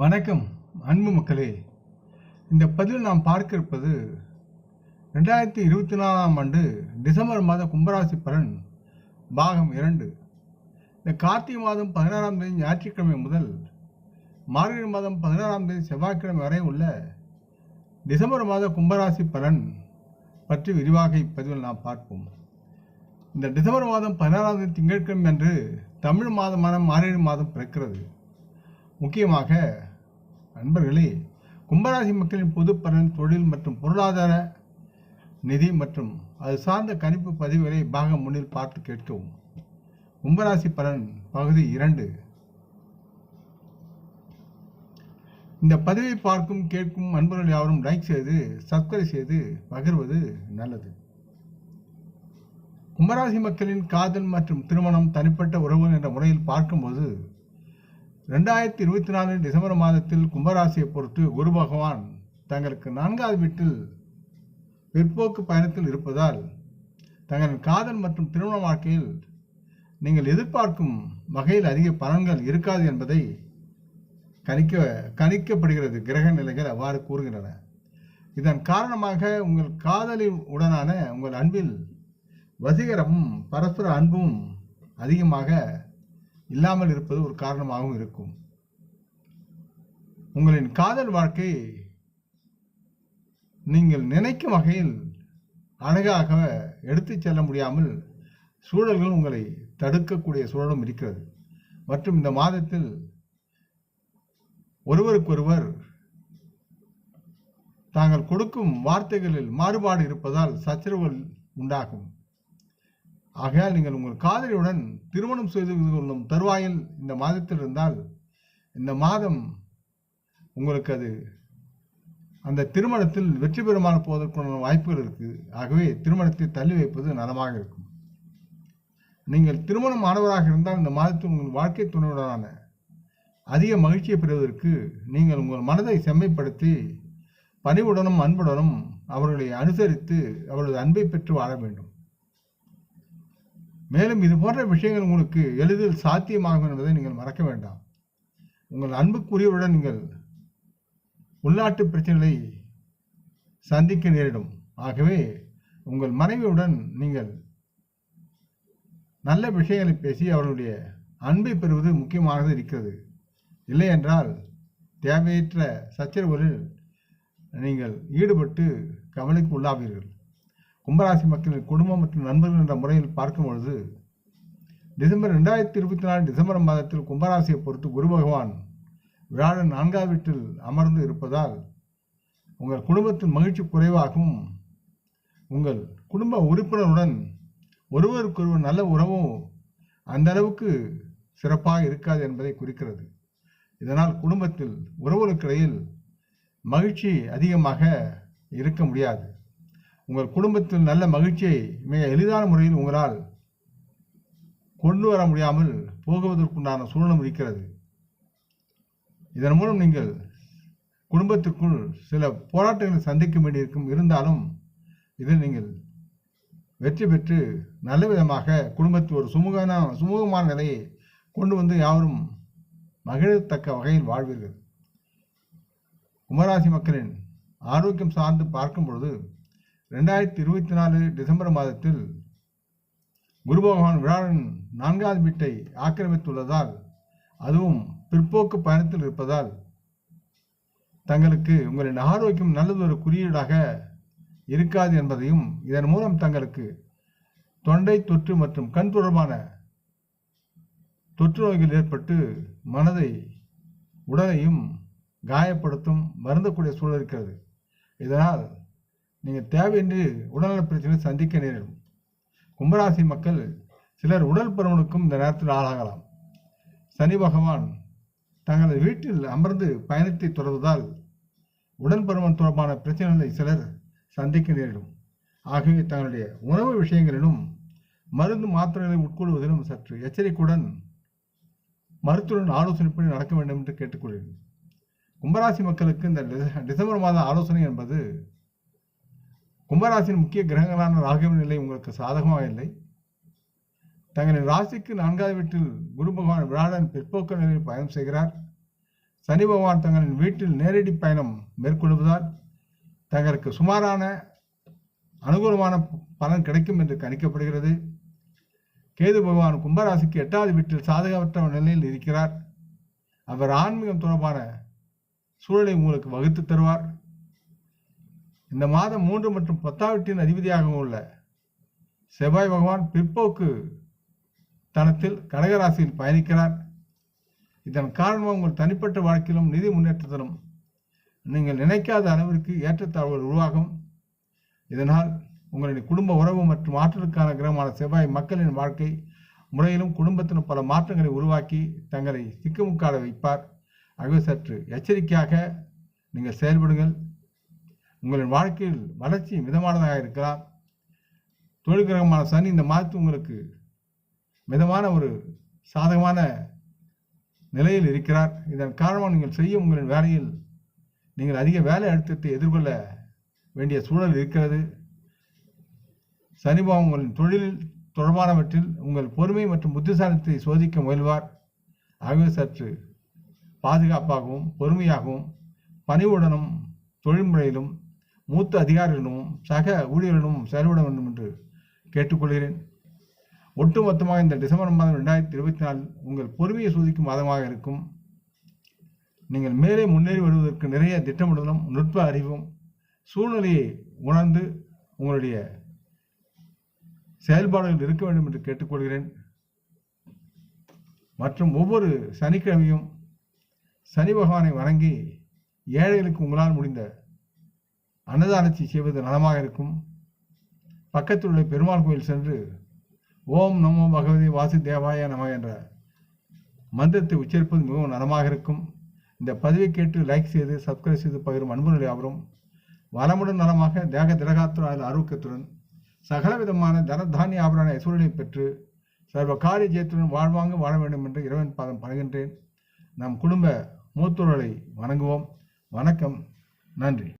வணக்கம் அன்பு மக்களே. இந்த பதிவில் நாம் பார்க்க இருப்பது ரெண்டாயிரத்தி இருபத்தி நாலாம் ஆண்டு டிசம்பர் மாத கும்பராசி பலன் பாகம் இரண்டு. இந்த கார்த்திகை மாதம் பதினாறாம் தேதி ஞாயிற்றுக்கிழமை முதல் மார்கழி மாதம் பதினாறாம் தேதி செவ்வாய்க்கிழமை வரை உள்ள டிசம்பர் மாத கும்பராசி பலன் பற்றி விரிவாக இப்பதிவில் நாம் பார்ப்போம். இந்த டிசம்பர் மாதம் பதினாறாம் தேதி திங்கட்கிழமை அன்று தமிழ் மாதமான மார்கழி மாதம் பிறக்கிறது. முக்கியமாக நண்பர்களே கும்பராசி மக்களின் பொது பலன் தொழில் மற்றும் பொருளாதார நிதி மற்றும் அது சார்ந்த கணிப்பு பதிவுகளை பாகம் முன்னில் பார்த்து கேட்கவும் கும்பராசி பலன் பகுதி இரண்டு. இந்த பதிவை பார்க்கும் கேட்கும் அன்பர்கள் யாவரும் லைக் செய்து சப்ஸ்கிரைப் செய்து பகிர்வது நல்லது. கும்பராசி மக்களின் காதல் மற்றும் திருமணம் தனிப்பட்ட உறவு என்ற முறையில் பார்க்கும்போது ரெண்டாயிரத்தி இருபத்தி நாலு டிசம்பர் மாதத்தில் கும்பராசியை பொறுத்து குரு பகவான் தங்களுக்கு நான்காவது வீட்டில் பிற்போக்கு பயணத்தில் இருப்பதால் தங்களின் காதல் மற்றும் திருமண வாழ்க்கையில் நீங்கள் எதிர்பார்க்கும் வகையில் அதிக பலன்கள் இருக்காது என்பதை கணிக்க கணிக்கப்படுகிறது. கிரக நிலைகள் அவ்வாறு கூறுகின்றன. இதன் காரணமாக உங்கள் காதலின் உடனான உங்கள் அன்பில் வசீகரமும் பரஸ்பர அன்பும் அதிகமாக இல்லாமல் இருப்பது ஒரு காரணமாகவும் இருக்கும். உங்களின் காதல் வாழ்க்கை நீங்கள் நினைக்கும் வகையில் அழகாக எடுத்துச் செல்ல முடியாமல் சூழல்கள் உங்களை தடுக்கக்கூடிய சூழலும் இருக்கிறது. மற்றும் இந்த மாதத்தில் ஒருவருக்கொருவர் தாங்கள் கொடுக்கும் வார்த்தைகளில் மாறுபாடு இருப்பதால் சச்சரவுகள் உண்டாகும். ஆகையால் நீங்கள் உங்கள் காதலியுடன் திருமணம் செய்து கொள்ளும் தருவாயில் இந்த மாதத்தில் இருந்தால் இந்த மாதம் உங்களுக்கு அது அந்த திருமணத்தில் வெற்றி பெறுமான போவதற்கான வாய்ப்புகள் இருக்கு. ஆகவே திருமணத்தை தள்ளி வைப்பது நலமாக இருக்கும். நீங்கள் திருமணம் ஆனவராக இருந்தால் இந்த மாதத்தில் உங்கள் வாழ்க்கை துணையுடனான அதிக மகிழ்ச்சியை பெறுவதற்கு நீங்கள் உங்கள் மனதை செம்மைப்படுத்தி பணிவுடனும் அன்புடனும் அவர்களை அனுசரித்து அவரது அன்பை பெற்று வாழ வேண்டும். மேலும் இது போன்ற விஷயங்கள் உங்களுக்கு எளிதில் சாத்தியமாகும் என்பதை நீங்கள் மறக்க வேண்டாம். உங்கள் அன்புக்குரியவருடன் நீங்கள் உள்நாட்டு பிரச்சனைகளை சந்திக்க நேரிடும். ஆகவே உங்கள் மனைவியுடன் நீங்கள் நல்ல விஷயங்களை பேசி அவர்களுடைய அன்பை பெறுவது முக்கியமானது இருக்கிறது. இல்லை என்றால் தேவையற்ற சச்சரவுகளில் நீங்கள் ஈடுபட்டு கவலைக்கு உள்ளாவீர்கள் கும்பராசி மக்களின் குடும்பம் மற்றும் நண்பர்கள் என்ற முறையில் பார்க்கும் பொழுது டிசம்பர் ரெண்டாயிரத்தி இருபத்தி நாலு டிசம்பர் மாதத்தில் கும்பராசியை பொறுத்து குரு பகவான் வியாழன் நான்காவது வீட்டில் அமர்ந்து இருப்பதால் உங்கள் குடும்பத்தின் மகிழ்ச்சி குறைவாகவும் உங்கள் குடும்ப உறுப்பினருடன் ஒருவருக்கொருவர் நல்ல உறவும் அந்த அளவுக்கு சிறப்பாக இருக்காது என்பதை குறிக்கிறது. இதனால் குடும்பத்தில் உறவுகளுக்கிடையில் மகிழ்ச்சி அதிகமாக இருக்க முடியாது. உங்கள் குடும்பத்தில் நல்ல மகிழ்ச்சியை மிக எளிதான முறையில் உங்களால் கொண்டு வர முடியாமல் போகுவதற்குண்டான சூழலும் இருக்கிறது. இதன் மூலம் நீங்கள் குடும்பத்திற்குள் சில போராட்டங்களை சந்திக்க வேண்டியிருக்கும். இருந்தாலும் இதில் நீங்கள் வெற்றி பெற்று நல்ல விதமாக குடும்பத்தில் ஒரு சுமூகமான சுமூகமான நிலையை கொண்டு வந்து யாவரும் மகிழத்தக்க வகையில் வாழ்வீர்கள். கும்பராசி மக்களின் ஆரோக்கியம் சார்ந்து பார்க்கும் பொழுது ரெண்டாயிரத்தி இருபத்தி நாலு டிசம்பர் மாதத்தில் குரு பகவான் விழாவின் நான்காவது வீட்டை ஆக்கிரமித்துள்ளதால் அதுவும் பிற்போக்கு பயணத்தில் இருப்பதால் தங்களுக்கு உங்களின் ஆரோக்கியம் நல்லதொரு குறியீடாக இருக்காது என்பதையும் இதன் மூலம் தங்களுக்கு தொண்டை தொற்று மற்றும் கண் தொடர்பான தொற்று நோய்கள் ஏற்பட்டு மனதை உடலையும் காயப்படுத்தும் வருந்தக்கூடிய சூழல் இருக்கிறது. இதனால் நீங்கள் தேவையின்றி உடல்நல பிரச்சனை சந்திக்க நேரிடும். கும்பராசி மக்கள் சிலர் உடல் பருமனுக்கும் இந்த நேரத்தில் ஆளாகலாம். சனி பகவான் தங்களது வீட்டில் அமர்ந்து பயணத்தை தொடர்வதால் உடல் பருமன் தொடர்பான பிரச்சனைகளை சிலர் சந்திக்க நேரிடும். ஆகவே தங்களுடைய உணவு விஷயங்களிலும் மருந்து மாத்திரைகளை உட்கொள்வதிலும் சற்று எச்சரிக்கையுடன் மருத்துவருடன் ஆலோசனைப்படி நடக்க வேண்டும் என்று கேட்டுக்கொள்கிறேன். கும்பராசி மக்களுக்கு இந்த டிச- டிசம்பர் மாத ஆலோசனை என்பது கும்பராசியின் முக்கிய கிரகங்களான ராகுவின் நிலை உங்களுக்கு சாதகமாக இல்லை. தங்களின் ராசிக்கு நான்காவது வீட்டில் குரு பகவான் விழாடன் பிற்போக்கு நிலையில் பயணம் செய்கிறார். சனி பகவான் தங்களின் வீட்டில் நேரடி பயணம் மேற்கொள்வதால் தங்களுக்கு சுமாரான அனுகூலமான பலன் கிடைக்கும் என்று கணிக்கப்படுகிறது. கேது பகவான் கும்பராசிக்கு எட்டாவது வீட்டில் சாதகமற்ற நிலையில் இருக்கிறார். அவர் ஆன்மீகம் தொடர்பான சூழலை உங்களுக்கு வகுத்து தருவார். இந்த மாதம் மூன்று மற்றும் பத்தாம் வீட்டின் உள்ள செவ்வாய் பகவான் பிற்போக்கு தனத்தில் கடகராசியில் பயணிக்கிறார். இதன் காரணமாக உங்கள் தனிப்பட்ட வாழ்க்கையிலும் நிதி முன்னேற்றத்திலும் நீங்கள் நினைக்காத அளவிற்கு ஏற்றத்தாழ்வுகள் உருவாகும். இதனால் உங்களுடைய குடும்ப உறவு மற்றும் ஆற்றலுக்கான கிரகமான செவ்வாய் மக்களின் வாழ்க்கை முறையிலும் குடும்பத்திலும் பல மாற்றங்களை உருவாக்கி தங்களை திக்குமுக்காட வைப்பார். ஆகவே சற்று எச்சரிக்கையாக நீங்கள் செயல்படுங்கள். உங்களின் வாழ்க்கையில் வளர்ச்சி மிதமானதாக இருக்கலாம். தொழில் கிரகமான சனி இந்த மாதத்து உங்களுக்கு மிதமான ஒரு சாதகமான நிலையில் இருக்கிறார். இதன் காரணமாக நீங்கள் செய்யும் உங்களின் வேலையில் நீங்கள் அதிக வேலை அழுத்தத்தை எதிர்கொள்ள வேண்டிய சூழல் இருக்கிறது. சனிபாவம் உங்களின் தொழிலில் தொடர்பானவற்றில் உங்கள் பொறுமை மற்றும் புத்திசாலித்தை சோதிக்க முயல்வார். ஆகவே சற்று பாதுகாப்பாகவும் பொறுமையாகவும் பணிவுடனும் தொழில்முறையிலும் மூத்த அதிகாரிகளிடமும் சக ஊழியர்களிடமும் செயல்பட வேண்டும் என்று கேட்டுக்கொள்கிறேன். ஒட்டுமொத்தமாக இந்த டிசம்பர் மாதம் ரெண்டாயிரத்தி இருபத்தி நாலு உங்கள் பொறுமையை சோதிக்கும் மாதமாக இருக்கும். நீங்கள் மேலே முன்னேறி வருவதற்கு நிறைய திட்டமிடலும் நுட்ப அறிவும் சூழ்நிலையை உணர்ந்து உங்களுடைய செயல்பாடுகள் இருக்க வேண்டும் என்று கேட்டுக்கொள்கிறேன். மற்றும் ஒவ்வொரு சனிக்கிழமையும் சனி பகவானை வணங்கி ஏழைகளுக்கு உங்களால் முடிந்த அன்னதானத்தை செய்வது நலமாக இருக்கும். பக்கத்தில் உள்ள பெருமாள் கோயில் சென்று ஓம் நமோ பகவதி வாசுதேவாய நம என்ற மந்திரத்தை உச்சரிப்பது மிகவும் நலமாக இருக்கும். இந்த பதிவை கேட்டு லைக் செய்து சப்ஸ்கிரைப் செய்து பகிரும் அன்புநிலை அவரும் வளமுடன் நலமாக தேக திரகாத்துறால் ஆரோக்கியத்துடன் சகலவிதமான தனதானிய ஆபரண சூழலை பெற்று சர்வ காரிய ஜெயத்துடன் வாழ்வாங்க வாழ வேண்டும் என்று இறைவன் பாதம் பழகின்றேன் நம் குடும்ப மூத்தோர்களை வணங்குவோம். வணக்கம். நன்றி.